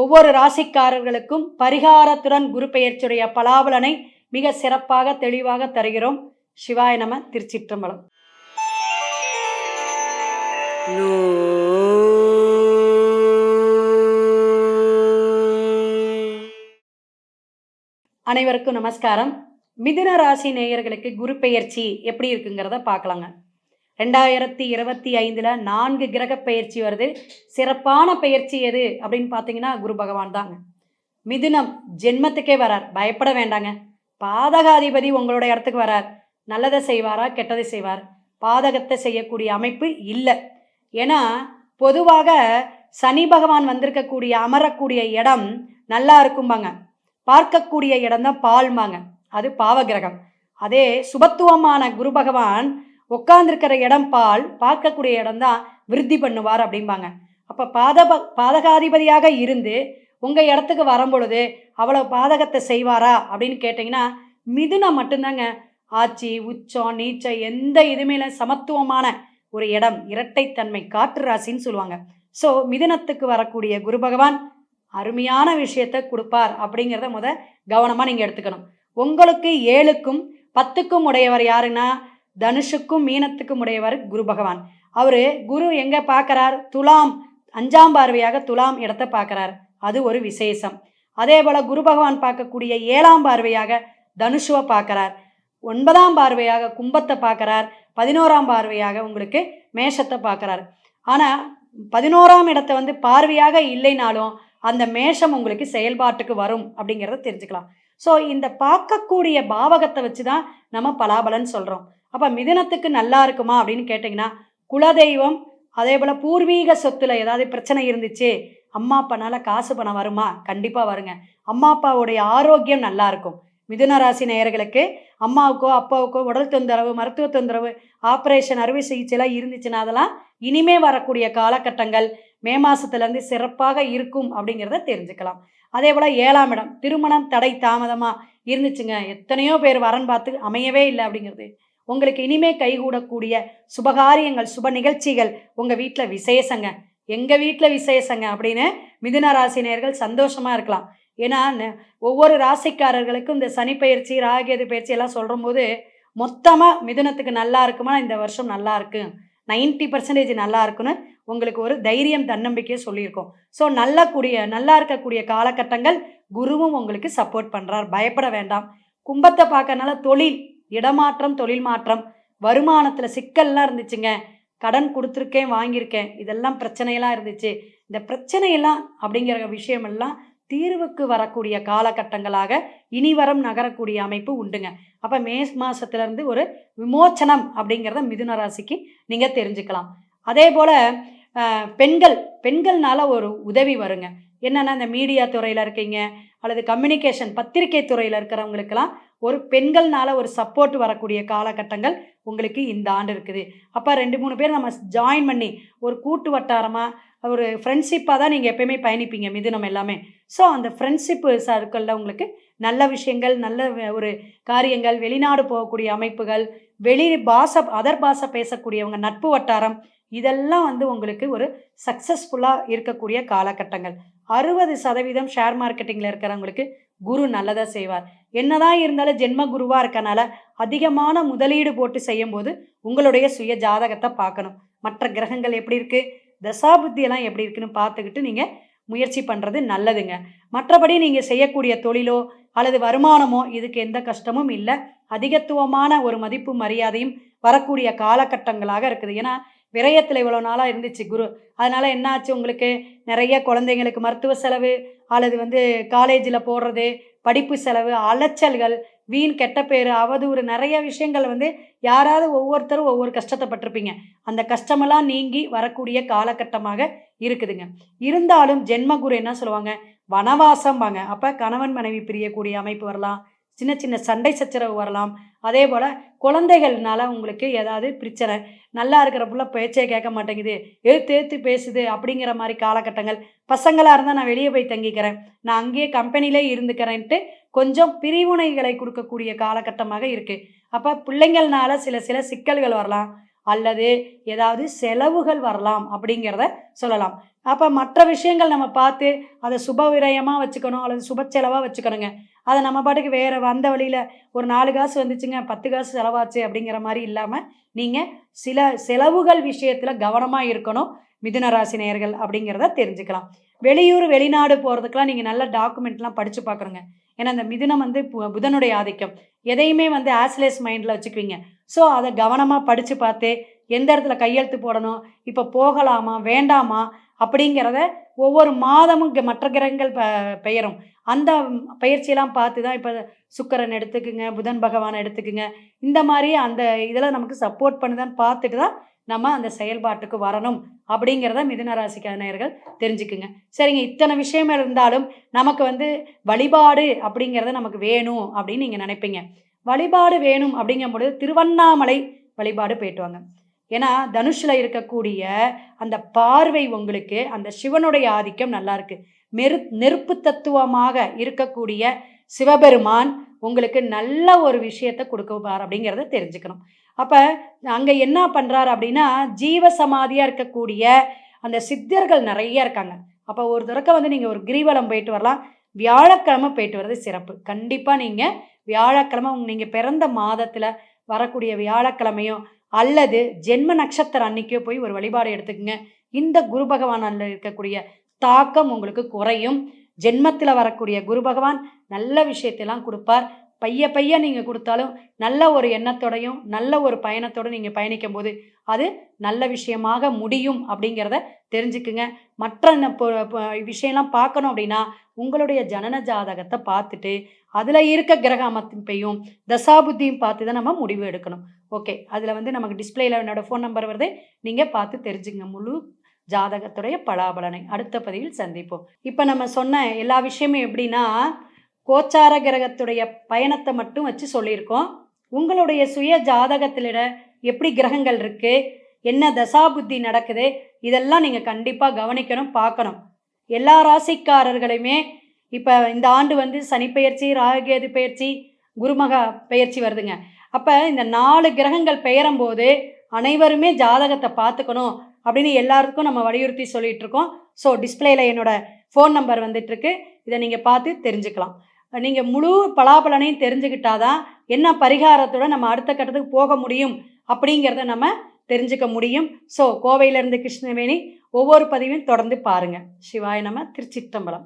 ஒவ்வொரு ராசிக்காரர்களுக்கும் பரிகாரத்துடன் குரு பெயர்ச்சியுடைய பலாபலனை மிக சிறப்பாக தெளிவாக தருகிறோம். சிவாய நம திருச்சிற்றம்பலம். அனைவருக்கும் நமஸ்காரம். மிதுன ராசி நேயர்களுக்கு குரு பெயர்ச்சி எப்படி இருக்குங்கிறத பார்க்கலாங்க. ரெண்டாயிரத்தி இருபத்தி ஐந்தில் நான்கு கிரக பயிற்சி வருது. சிறப்பான பயிற்சி எது அப்படின்னு பார்த்தீங்கன்னா குரு பகவான் தாங்க. மிதுனம் ஜென்மத்துக்கே வரார். பயப்பட வேண்டாங்க. பாதகாதிபதி உங்களோட இடத்துக்கு வரார். நல்லதை செய்வாரா கெட்டதை செய்வார்? பாதகத்தை செய்யக்கூடிய அமைப்பு இல்லை. ஏன்னா பொதுவாக சனி பகவான் வந்திருக்கக்கூடிய அமரக்கூடிய இடம் நல்லா இருக்கும்பாங்க. பார்க்கக்கூடிய இடம் தான் பால்மாங்க. அது பாவகிரகம் அதே சுபத்துவமான குரு பகவான் உட்காந்துருக்கிற இடம் பால் பார்க்கக்கூடிய இடம் தான் விருத்தி பண்ணுவார் அப்படிம்பாங்க. அப்போ பாதப பாதகாதிபதியாக இருந்து உங்கள் இடத்துக்கு வரும்பொழுது அவ்வளோ பாதகத்தை செய்வாரா அப்படின்னு கேட்டிங்கன்னா மிதுனம் மட்டும்தாங்க. ஆட்சி உச்சம் நீச்சம் எந்த இதுமே சமத்துவமான ஒரு இடம் இரட்டைத்தன்மை காற்று ராசின்னு சொல்லுவாங்க. ஸோ மிதுனத்துக்கு வரக்கூடிய குரு பகவான் அருமையான விஷயத்தை கொடுப்பார் அப்படிங்கிறத முத கவனமாக நீங்கள் எடுத்துக்கணும். உங்களுக்கு ஏழுக்கும் பத்துக்கும் உடையவர் யாருன்னா தனுஷுக்கும் மீனத்துக்கும் உடையவர் குரு பகவான். அவர் குரு எங்கே பார்க்கறார்? துலாம் அஞ்சாம் பார்வையாக துலாம் இடத்தை பார்க்கறார். அது ஒரு விசேஷம். அதே போல் குரு பகவான் பார்க்கக்கூடிய ஏழாம் பார்வையாக தனுஷுவை பார்க்கறார். ஒன்பதாம் பார்வையாக கும்பத்தை பார்க்கறார். பதினோராம் பார்வையாக உங்களுக்கு மேஷத்தை பார்க்கறார். ஆனால் பதினோராம் இடத்தை வந்து பார்வையாக இல்லைனாலும் அந்த மேஷம் உங்களுக்கு செயல்பாட்டுக்கு வரும் அப்படிங்கிறத தெரிஞ்சுக்கலாம். ஸோ இந்த பார்க்கக்கூடிய பாவகத்தை வச்சு தான் நம்ம பலாபலன் சொல்கிறோம் அப்போ மிதனத்துக்கு நல்லா இருக்குமா அப்படின்னு கேட்டிங்கன்னா குலதெய்வம் அதே போல் பூர்வீக சொத்துல ஏதாவது பிரச்சனை இருந்துச்சு அம்மா அப்பானால காசு பணம் வருமா? கண்டிப்பாக வருங்க. அம்மா அப்பாவுடைய ஆரோக்கியம் நல்லா இருக்கும். மிதுன ராசி நேயர்களுக்கு அம்மாவுக்கோ அப்பாவுக்கோ உடல் தொந்தரவு மருத்துவ தொந்தரவு ஆப்ரேஷன் அறுவை சிகிச்சைலாம் இருந்துச்சுன்னா அதெல்லாம் இனிமே வரக்கூடிய காலகட்டங்கள் மே மாதத்துலேருந்து சிறப்பாக இருக்கும் அப்படிங்கிறத தெரிஞ்சுக்கலாம். அதே போல் ஏழாம் இடம் திருமணம் தடை தாமதமாக இருந்துச்சுங்க. எத்தனையோ பேர் வரன் பார்த்து அமையவே இல்லை அப்படிங்கிறது. உங்களுக்கு இனிமே கைகூடக்கூடிய சுபகாரியங்கள் சுப நிகழ்ச்சிகள் உங்கள் வீட்டில் விசேஷங்க. எங்கள் வீட்டில் விசேஷங்க அப்படின்னு மிதுன ராசினியர்கள் சந்தோஷமாக இருக்கலாம். ஏன்னா ஒவ்வொரு ராசிக்காரர்களுக்கும் இந்த சனி பயிற்சி ராகேது பயிற்சி எல்லாம் சொல்கிற போது மொத்தமாக மிதுனத்துக்கு நல்லா இருக்குமா இந்த வருஷம் நல்லா இருக்கு. நைன்டி பர்சன்டேஜ் நல்லா இருக்குன்னு உங்களுக்கு ஒரு தைரியம் தன்னம்பிக்கையை சொல்லியிருக்கோம். ஸோ நல்ல கூடிய நல்லா இருக்கக்கூடிய காலகட்டங்கள் குருவும் உங்களுக்கு சப்போர்ட் பண்ணுறார் பயப்பட வேண்டாம். கும்பத்தை பார்க்கறனால தொழில் இடமாற்றம் தொழில் மாற்றம். வருமானத்தில் சிக்கல்லாம் இருந்துச்சுங்க. கடன் கொடுத்துருக்கேன் வாங்கியிருக்கேன். இதெல்லாம் பிரச்சனையெல்லாம் இருந்துச்சு. இந்த பிரச்சனையெல்லாம் அப்படிங்கிற விஷயமெல்லாம் தீர்வுக்கு வரக்கூடிய காலகட்டங்களாக இனிவரம் நகரக்கூடிய அமைப்பு உண்டுங்க. அப்போ மே மாதத்துலேருந்து ஒரு விமோச்சனம் அப்படிங்கிறத மிதுன ராசிக்கு நீங்கள் தெரிஞ்சுக்கலாம். அதே போல் பெண்கள் பெண்கள்னால ஒரு உதவி வருங்க. என்னென்னா இந்த மீடியா துறையில் இருக்கீங்க அல்லது கம்யூனிகேஷன் பத்திரிகை துறையில் இருக்கிறவங்களுக்கெல்லாம் ஒரு பெண்கள்னால ஒரு சப்போர்ட் வரக்கூடிய காலகட்டங்கள் உங்களுக்கு இந்த ஆண்டு இருக்குது. அப்போ ரெண்டு மூணு பேர் நம்ம ஜாயின் பண்ணி ஒரு கூட்டு வட்டாரமாக ஒரு ஃப்ரெண்ட்ஷிப்பாக தான் நீங்கள் எப்பயுமே பயணிப்பீங்க மிதுனம் எல்லாமே. ஸோ அந்த ஃப்ரெண்ட்ஷிப்பு சர்க்கிளில் உங்களுக்கு நல்ல விஷயங்கள் நல்ல ஒரு காரியங்கள் வெளிநாடு போகக்கூடிய அமைப்புகள் வெளி பாஷை அதர் பாஷை பேசக்கூடியவங்க நட்பு வட்டாரம் இதெல்லாம் வந்து உங்களுக்கு ஒரு சக்ஸஸ்ஃபுல்லாக இருக்கக்கூடிய காலகட்டங்கள். அறுபது சதவீதம் ஷேர் மார்க்கெட்டிங்கில் இருக்கிறவங்களுக்கு குரு நல்லதாக செய்வார். என்னதான் இருந்தாலும் ஜென்ம குருவாக இருக்கனால அதிகமான முதலீடு போட்டு செய்யும்போது உங்களுடைய சுய ஜாதகத்தை பார்க்கணும். மற்ற கிரகங்கள் எப்படி இருக்குது தசாபுத்தியெல்லாம் எப்படி இருக்குன்னு பார்த்துக்கிட்டு நீங்கள் முயற்சி பண்ணுறது நல்லதுங்க. மற்றபடி நீங்கள் செய்யக்கூடிய தொழிலோ அல்லது வருமானமோ இதுக்கு எந்த கஷ்டமும் இல்லை. அதிகத்துவமான ஒரு மதிப்பு மரியாதையும் வரக்கூடிய காலகட்டங்களாக இருக்குது. ஏன்னா விரயத்தில் இவ்வளோ நாளாக இருந்துச்சு குரு. அதனால் என்ன ஆச்சு உங்களுக்கு? நிறைய குழந்தைங்களுக்கு மருத்துவ செலவு அல்லது வந்து காலேஜில் போடுறது படிப்பு செலவு அலைச்சல்கள் வீண் கெட்ட பேர் அவதூறு நிறைய விஷயங்கள் வந்து யாராவது ஒவ்வொருத்தரும் ஒவ்வொரு கஷ்டத்தைப்பட்டிருப்பீங்க. அந்த கஷ்டமெல்லாம் நீங்கி வரக்கூடிய காலகட்டமாக இருக்குதுங்க. இருந்தாலும் ஜென்மகுரு என்ன சொல்லுவாங்க? வனவாசம்பாங்க. அப்போ கணவன் மனைவி பிரியக்கூடிய அமைப்பு வரலாம். சின்ன சின்ன சண்டை சச்சரவு வரலாம். அதே போல் குழந்தைகள்னால உங்களுக்கு ஏதாவது பிரச்சனை நல்லா இருக்கிற புள்ள பேச்சே கேட்க மாட்டேங்குது எழுத்து எழுத்து பேசுது அப்படிங்கிற மாதிரி காலகட்டங்கள். பசங்களாக இருந்தால் நான் வெளியே போய் தங்கிக்கிறேன். நான் அங்கேயே கம்பெனிலே இருந்துக்கிறேன்ட்டு கொஞ்சம் பிரிவுனைகளை கொடுக்கக்கூடிய காலகட்டமாக இருக்குது அப்போ பிள்ளைங்கள்னால சில சில சிக்கல்கள் வரலாம். அல்லது ஏதாவது செலவுகள் வரலாம் அப்படிங்கிறத சொல்லலாம். அப்போ மற்ற விஷயங்கள் நம்ம பார்த்து அதை சுப விரயமாக வச்சுக்கணும் அல்லது சுப செலவாக வச்சுக்கணுங்க. அதை நம்ம பாட்டுக்கு வேறு வந்த வழியில் ஒரு நாலு காசு வந்துச்சுங்க பத்து காசு செலவாச்சு அப்படிங்கிற மாதிரி இல்லாமல் நீங்கள் சில செலவுகள் விஷயத்தில் கவனமாக இருக்கணும் மிதுன ராசி நேயர்கள் அப்படிங்கிறத தெரிஞ்சுக்கலாம். வெளியூர் வெளிநாடு போகிறதுக்கெலாம் நீங்கள் நல்ல டாக்குமெண்ட்லாம் படித்து பார்க்குறோங்க ஏன்னா இந்த மிதுனம் வந்து பு- புதனுடைய ஆதிக்கம். எதையுமே வந்து ஆஸ்லேஸ் மைண்டில் வச்சுக்குவீங்க. ஸோ அதை கவனமாக படித்து பார்த்து எந்த இடத்துல கையெழுத்து போடணும் இப்போ போகலாமா வேண்டாமா அப்படிங்கிறத ஒவ்வொரு மாதமும் மற்ற கிரகங்கள் ப பெயரும். அந்த பயிற்சியெல்லாம் பார்த்து தான் இப்போ சுக்கரன் எடுத்துக்குங்க புதன் பகவான் எடுத்துக்குங்க. இந்த மாதிரி அந்த இதெல்லாம் நமக்கு சப்போர்ட் பண்ணுதான்னு பார்த்துட்டு தான் நம்ம அந்த செயல்பாட்டுக்கு வரணும் அப்படிங்கிறத மிதுன ராசிக்காரர்கள் தெரிஞ்சுக்குங்க. சரிங்க இத்தனை விஷயம் இருந்தாலும் நமக்கு வந்து வழிபாடு அப்படிங்கிறத நமக்கு வேணும் அப்படின்னு நீங்கள் நினைப்பீங்க. வழிபாடு வேணும் அப்படிங்கும்பொழுது திருவண்ணாமலை வழிபாடு போயிட்டு வாங்க. ஏன்னா தனுஷில் இருக்கக்கூடிய அந்த பார்வை உங்களுக்கு அந்த சிவனுடைய ஆதிக்கம் நல்லா இருக்கு. மெரு நெருப்பு தத்துவமாக இருக்கக்கூடிய சிவபெருமான் உங்களுக்கு நல்ல ஒரு விஷயத்தை கொடுக்குவார் அப்படிங்கிறத தெரிஞ்சுக்கணும். அப்போ அங்கே என்ன பண்ணுறாரு அப்படின்னா ஜீவ சமாதியாக இருக்கக்கூடிய அந்த சித்தர்கள் நிறைய இருக்காங்க. அப்போ ஒரு தடக்க வந்து நீங்கள் ஒரு கிரிவலம் போயிட்டு வரலாம். வியாழக்கிழமை போயிட்டு வர்றது சிறப்பு. கண்டிப்பாக நீங்கள் வியாழக்கிழமை நீங்கள் பிறந்த மாதத்தில் வரக்கூடிய வியாழக்கிழமையும் அல்லது ஜென்ம நட்சத்திரம் அன்னைக்கே போய் ஒரு வழிபாடு எடுத்துக்கங்க. இந்த குரு பகவானில் இருக்கக்கூடிய தாக்கம் உங்களுக்கு குறையும். ஜென்மத்தில் வரக்கூடிய குரு பகவான் நல்ல விஷயத்தெல்லாம் கொடுப்பார். பைய பைய நீங்கள் கொடுத்தாலும் நல்ல ஒரு எண்ணத்தோடையும் நல்ல ஒரு பயணத்தோட நீங்கள் பயணிக்கும் போது அது நல்ல விஷயமாக முடியும் அப்படிங்கிறத தெரிஞ்சுக்குங்க. மற்ற பொ- விஷயம்லாம் பார்க்கணும் அப்படின்னா உங்களுடைய ஜனன ஜாதகத்தை பார்த்துட்டு அதில் இருக்க கிரக அமைப்பையும் தசாபுத்தியும் பார்த்து தான் நம்ம முடிவு எடுக்கணும். ஓகே அதில் வந்து நமக்கு டிஸ்பிளேல என்னோடய ஃபோன் நம்பர் வருது. நீங்கள் பார்த்து தெரிஞ்சுங்க முழு ஜாதகத்துடைய பலாபலனை. அடுத்த பதிவில் சந்திப்போம். இப்போ நம்ம சொன்ன எல்லா விஷயமும் எப்படின்னா கோச்சார கிரகத்துடைய பயணத்தை மட்டும் வச்சு சொல்லியிருக்கோம். உங்களுடைய சுய ஜாதகத்திலிட எப்படி கிரகங்கள் இருக்கு என்ன தசாபுத்தி நடக்குது இதெல்லாம் நீங்கள் கண்டிப்பாக கவனிக்கணும் பார்க்கணும். எல்லா ராசிக்காரர்களுமே இப்போ இந்த ஆண்டு வந்து சனி ராகேது ராககேது பெயர்ச்சி குருமகா பெயர்ச்சி வருதுங்க. அப்போ இந்த நாலு கிரகங்கள் பெயரும் போது அனைவருமே ஜாதகத்தை பார்த்துக்கணும் அப்படின்னு எல்லாருக்கும் நம்ம வலியுறுத்தி சொல்லிட்டு இருக்கோம். ஸோ டிஸ்பிளேல என்னோட ஃபோன் நம்பர் வந்துட்டு இருக்கு. இதை நீங்கள் பார்த்து தெரிஞ்சுக்கலாம். நீங்கள் முழு பலாபலனையும் தெரிஞ்சுக்கிட்டாதான் என்ன பரிகாரத்தோட நம்ம அடுத்த கட்டத்துக்கு போக முடியும் அப்படிங்கிறத நம்ம தெரிஞ்சுக்க முடியும். ஸோ கோவையிலேருந்து கிருஷ்ணவேணி ஒவ்வொரு பதிவையும் தொடர்ந்து பாருங்கள் சிவாய நம்ம திருச்சிற்றம்பலம்.